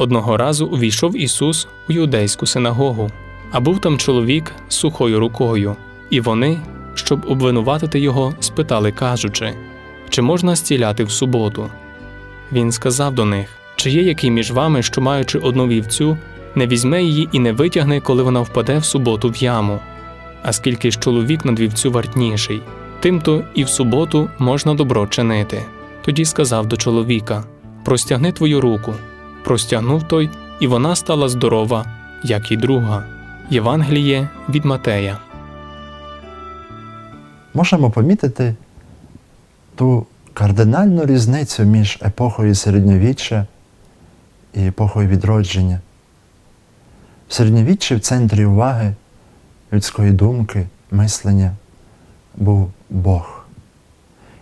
Одного разу увійшов Ісус у юдейську синагогу, а був там чоловік з сухою рукою, і вони, щоб обвинуватити його, спитали, кажучи, чи можна зціляти в суботу. Він сказав до них: Чи є який між вами, що маючи одну вівцю, не візьме її і не витягне, коли вона впаде в суботу в яму? А скільки ж чоловік над вівцю вартніший, тим-то і в суботу можна добро чинити. Тоді сказав до чоловіка: Простягни твою руку. Простягнув той, і вона стала здорова, як і друга. Євангеліє від Матея. можемо помітити ту кардинальну різницю між епохою середньовіччя і епохою відродження. В середньовіччі в центрі уваги людської думки, мислення був Бог.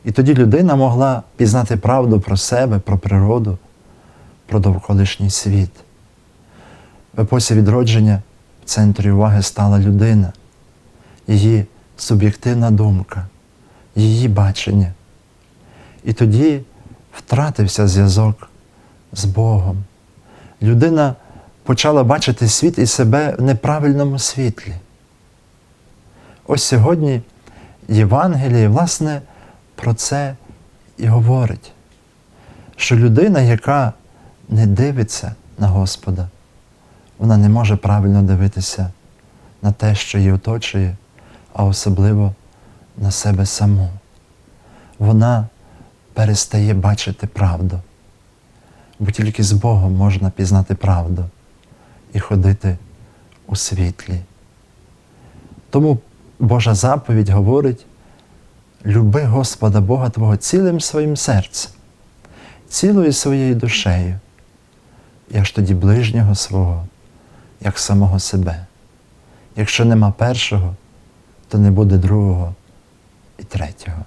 І тоді людина могла пізнати правду про себе, про природу, про довколишній світ. В епосі відродження в центрі уваги стала людина, її суб'єктивна думка, її бачення. І тоді втратився зв'язок з Богом. Людина почала бачити світ і себе в неправильному світлі. Ось сьогодні Євангеліє, власне, про це і говорить, що людина, яка не дивиться на Господа, вона не може правильно дивитися на те, що її оточує, а особливо на себе саму. Вона перестає бачити правду, бо тільки з Богом можна пізнати правду і ходити у світлі. Тому Божа заповідь говорить: люби Господа Бога Твого цілим своїм серцем, цілою своєю душею, як ж тоді ближнього свого, як самого себе. Якщо нема першого, то не буде другого і третього.